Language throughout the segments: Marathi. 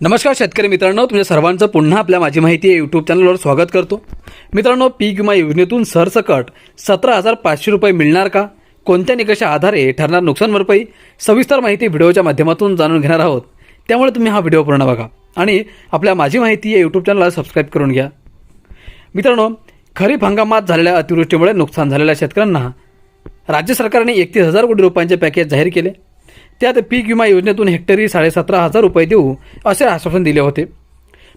नमस्कार शेतकरी मित्रांनो तुमच्या सर्वांचं पुन्हा आपल्या माझी माहिती या यूट्यूब चॅनलवर स्वागत करतो. मित्रांनो पीक विमा योजनेतून सरसकट सतरा हजार पाचशे रुपये मिळणार का? कोणत्या निकषा आधारे ठरणार नुकसान भरपाई? सविस्तर माहिती व्हिडिओच्या माध्यमातून जाणून घेणार आहोत. त्यामुळे तुम्ही हा व्हिडिओ पूर्ण बघा आणि आपल्या माझी माहिती या यूट्यूब चॅनलला सबस्क्राईब करून घ्या. मित्रांनो खरीप हंगामात झालेल्या अतिवृष्टीमुळे नुकसान झालेल्या शेतकऱ्यांना राज्य सरकारने एकतीस हजार कोटी रुपयांचे पॅकेज जाहीर केले. त्यात पीक विमा योजनेतून हेक्टरी साडेसतरा हजार रुपये देऊ असे आश्वासन दिले होते.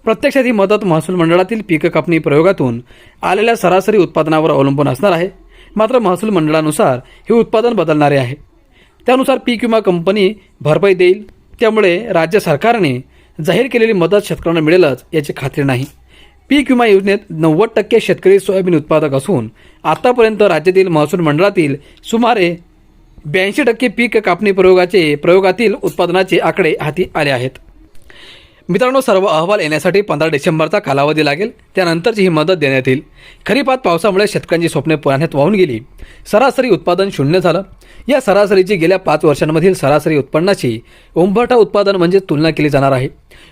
प्रत्यक्षात ही मदत महसूल मंडळातील पीक कापणी प्रयोगातून आलेल्या सरासरी उत्पादनावर अवलंबून असणार आहे. मात्र महसूल मंडळानुसार हे उत्पादन बदलणारे आहे. त्यानुसार पीक विमा कंपनी भरपाई देईल. त्यामुळे राज्य सरकारने जाहीर केलेली मदत शेतकऱ्यांना मिळेलच याची खात्री नाही. पीक विमा योजनेत नव्वद टक्के शेतकरी सोयाबीन उत्पादक असून आतापर्यंत राज्यातील महसूल मंडळातील सुमारे ब्याऐंशी टक्के पीक कापणी प्रयोगाचे प्रयोगातील उत्पादनाचे आकडे हाती आले आहेत. मित्रांनो सर्व अहवाल येण्यासाठी पंधरा डिसेंबरचा कालावधी लागेल. त्यानंतरची ही मदत देण्यात येईल. खरीपात पावसामुळे शेतकऱ्यांची स्वप्ने पाण्यात वाहून गेली. सरासरी उत्पादन शून्य झालं. या सरासरीची गेल्या पाच वर्षांमधील सरासरी उत्पन्नाची उंबरठा उत्पादन म्हणजे तुलना केली जाणार आहे.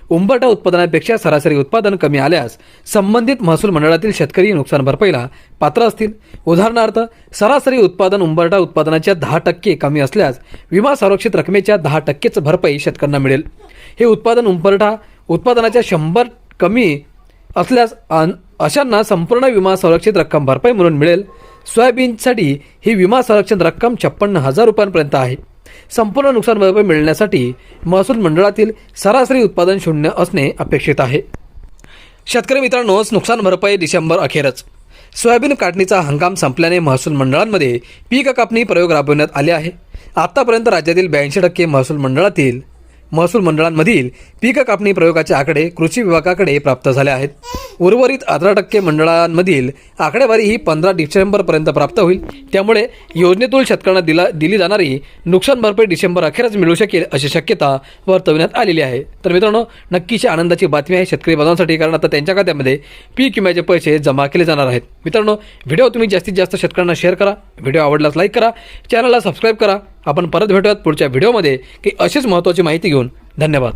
उंबरठा उत्पादनापेक्षा सरासरी उत्पादन कमी आल्यास संबंधित महसूल मंडळातील शेतकरी नुकसान भरपाईला पात्र असतील. उदाहरणार्थ सरासरी उत्पादन उंबरठा उत्पादनाच्या दहा टक्के कमी असल्यास विमा संरक्षित रकमेच्या दहा टक्केच भरपाई शेतकऱ्यांना मिळेल. हे उत्पादन उंबरठा उत्पादनाच्या शंभर कमी असल्यास अन अशांना संपूर्ण विमा संरक्षित रक्कम भरपाई म्हणून मिळेल. सोयाबीनसाठी ही विमा संरक्षण रक्कम छप्पन्न हजार रुपयांपर्यंत आहे. संपूर्ण नुकसान भरपाई मिळण्यासाठी महसूल मंडळातील सरासरी उत्पादन शून्य असणे अपेक्षित आहे. शेतकरी मित्रांनोच नुकसान भरपाई डिसेंबर अखेरच. सोयाबीन काढणीचा हंगाम संपल्याने महसूल मंडळांमध्ये पीक कापणी प्रयोग राबवण्यात आले आहे. आतापर्यंत राज्यातील ब्याऐंशी टक्के महसूल मंडळातील महसूल मंडळांमधील पीक कापणी प्रयोगाचे आकडे कृषी विभागाकडे प्राप्त झाले आहेत. उर्वरित अठरा टक्के मंडळांमधील आकडेवारी ही पंधरा डिसेंबरपर्यंत प्राप्त होईल. त्यामुळे योजनेतून शेतकऱ्यांना दिला दिली जाणारी नुकसान भरपाई डिसेंबर अखेरच मिळू शकेल अशी शक्यता वर्तवण्यात आलेली आहे. तर मित्रांनो नक्कीची आनंदाची बातमी आहे शेतकरी बांधवांसाठी कारण आता त्यांच्या खात्यामध्ये पीक विम्याचे पैसे जमा केले जाणार आहेत. मित्रांनो व्हिडिओ तुम्ही जास्तीत जास्त शेतकऱ्यांना शेअर करा व्हिडिओ आवडल्यास लाईक करा चॅनलला सबस्क्राईब करा. आपण परत भेटूयात पुढच्या व्हिडिओमध्ये. की अशीच महत्त्वाची माहिती घेऊन धन्यवाद.